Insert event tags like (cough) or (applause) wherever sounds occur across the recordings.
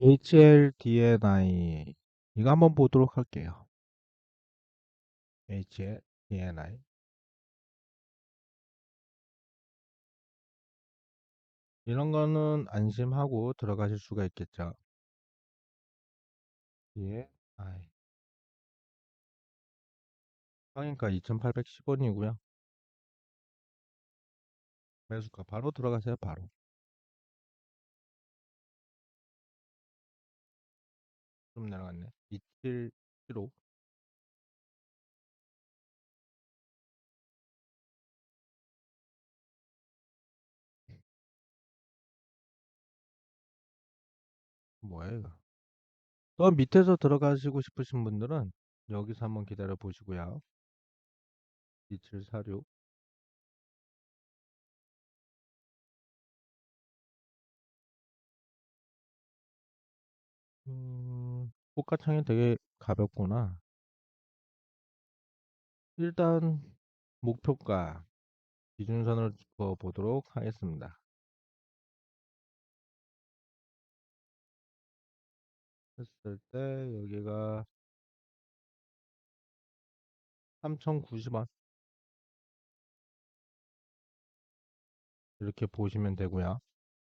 HLDNI 이거 한번 보도록 할게요. HLDNI 이런 거는 안심하고 들어가실 수가 있겠죠. DNI 상인가 2,810원이고요. 매수가 바로 들어가세요. 바로. 좀 내려갔네. 2775 뭐야 이거. 더 밑에서 들어가시고 싶으신 분들은 여기서 한번 기다려 보시고요. 2746 음, 호가창이 되게 가볍구나. 일단 목표가 기준선을 짚어 보도록 하겠습니다. 했을 때 여기가 3,090원 이렇게 보시면 되고요.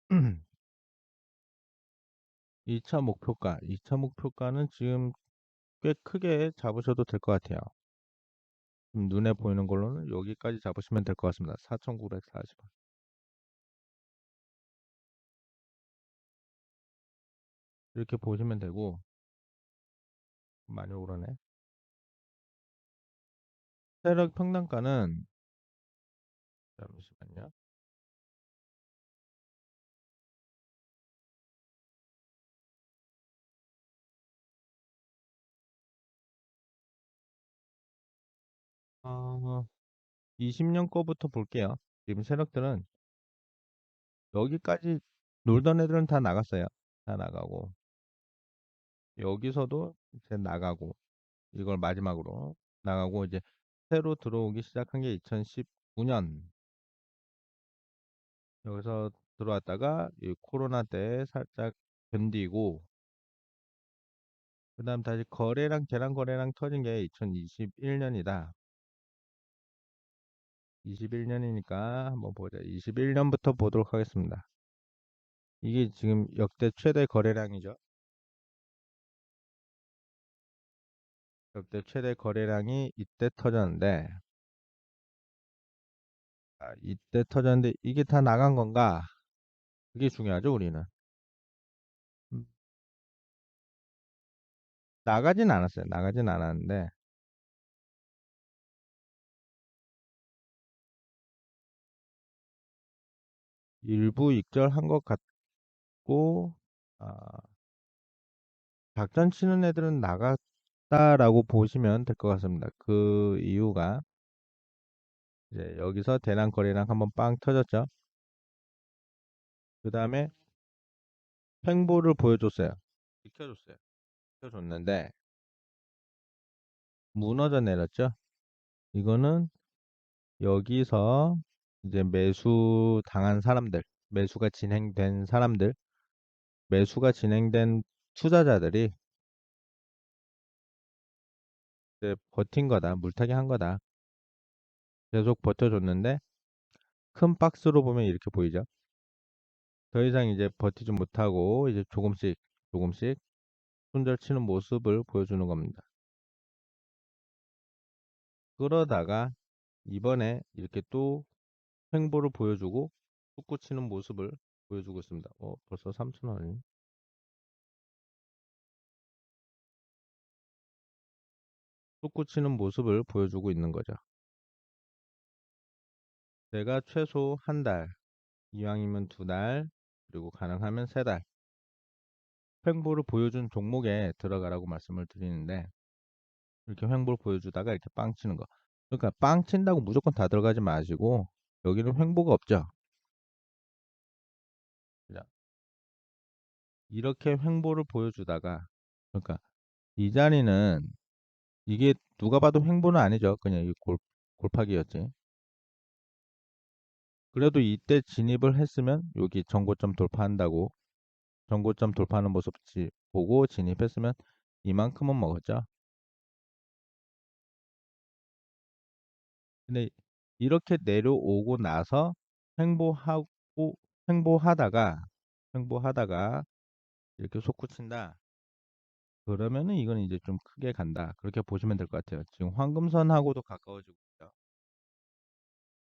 (clears throat) 2차 목표가, 2차 목표가는 지금 꽤 크게 잡으셔도 될 것 같아요. 지금 눈에 보이는 걸로는 여기까지 잡으시면 될 것 같습니다. 4,940원. 이렇게 보시면 되고 많이 오르네. 세력 평단가는 잠시만요. 20년 거부터 볼게요. 지금 세력들은 여기까지 놀던 애들은 다 나갔어요. 다 나가고 여기서도 이제 나가고 이걸 마지막으로 나가고 이제 새로 들어오기 시작한 게 2019년 여기서 들어왔다가 이 코로나 때 살짝 견디고 그 다음 다시 거래량 계란 거래량 터진 게 2021년이다 21년이니까 한번 보자. 21년부터 보도록 하겠습니다. 이게 지금 역대 최대 거래량이죠? 역대 최대 거래량이 이때 터졌는데 아, 이때 터졌는데 이게 다 나간 건가? 그게 중요하죠 우리는. 음, 나가진 않았어요. 나가진 않았는데 일부 익절한 것 같고 아, 작전 치는 애들은 나갔다라고 보시면 될 것 같습니다. 그 이유가 이제 여기서 거래량 한번 빵 터졌죠. 그 다음에 횡보를 보여줬어요. 지켜줬어요. 지켜줬는데 무너져 내렸죠. 이거는 여기서 이제 매수 당한 사람들, 매수가 진행된 사람들, 매수가 진행된 투자자들이 이제 버틴 거다, 물타기 한 거다. 계속 버텨줬는데 큰 박스로 보면 이렇게 보이죠. 더 이상 이제 버티지 못하고 이제 조금씩 조금씩 손절 치는 모습을 보여주는 겁니다. 그러다가 이번에 이렇게 또 횡보를 보여주고 솟구 치는 모습을 보여주고 있습니다. 어, 벌써 3,000원이. 솟구 치는 모습을 보여주고 있는 거죠. 내가 최소 한 달, 이왕이면 두 달, 그리고 가능하면 세 달. 횡보를 보여준 종목에 들어가라고 말씀을 드리는데, 이렇게 횡보를 보여주다가 이렇게 빵 치는 거. 그러니까 빵 친다고 무조건 다 들어가지 마시고, 여기는 횡보가 없죠. 이렇게 횡보를 보여주다가, 그러니까 이 자리는 이게 누가 봐도 횡보는 아니죠. 그냥 이 골, 골파기였지. 그래도 이때 진입을 했으면 여기 정고점 돌파한다고 전고점 돌파하는 모습 지- 보고 진입했으면 이만큼은 먹었죠. 근데 이렇게 내려오고 나서 횡보하고 횡보하다가 횡보하다가 이렇게 솟구친다. 그러면은 이건 이제 좀 크게 간다. 그렇게 보시면 될 것 같아요. 지금 황금선하고도 가까워지고 있죠.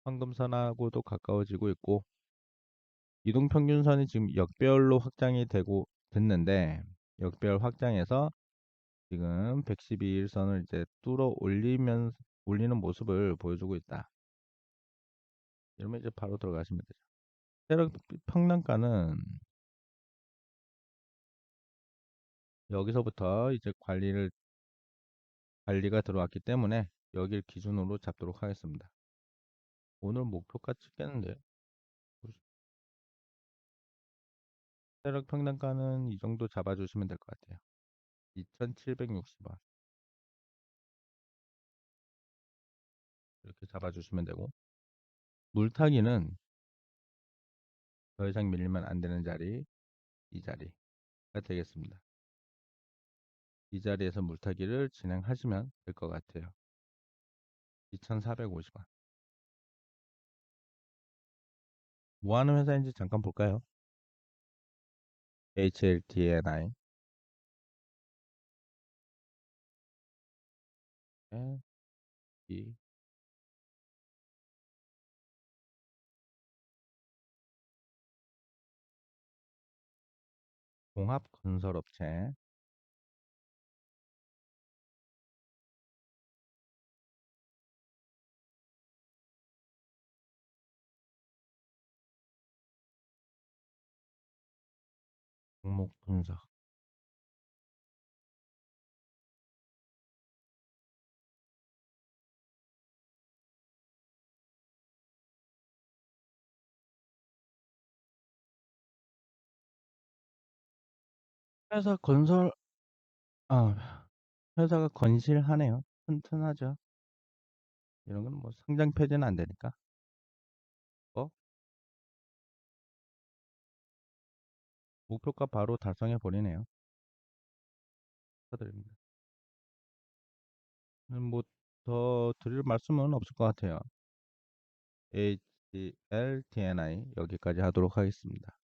황금선하고도 가까워지고 있고 이동평균선이 지금 역별로 확장이 되고 됐는데 역별 확장해서 지금 112일선을 이제 뚫어 올리면 올리는 모습을 보여주고 있다. 이러면 이제 바로 들어가시면 되죠. 세력 평단가는 여기서부터 이제 관리를 관리가 들어왔기 때문에 여기를 기준으로 잡도록 하겠습니다. 오늘 목표가 찍겠는데요. 세력 평단가는 이 정도 잡아주시면 될 것 같아요. 2760원 이렇게 잡아주시면 되고 물타기는 더 이상 밀리면 안 되는 자리 이 자리가 되겠습니다. 이 자리에서 물타기를 진행하시면 될 것 같아요. 2450원 뭐 하는 회사인지 잠깐 볼까요? HLTNI 이 종합건설업체. 종목 분석 회사 건설 아 회사가 건실하네요. 튼튼하죠. 이런 건 뭐 상장 폐지는 안 되니까. 어? 목표가 바로 달성해 버리네요. 축하드립니다. 뭐 더 드릴 말씀은 없을 것 같아요. HLTNI 여기까지 하도록 하겠습니다.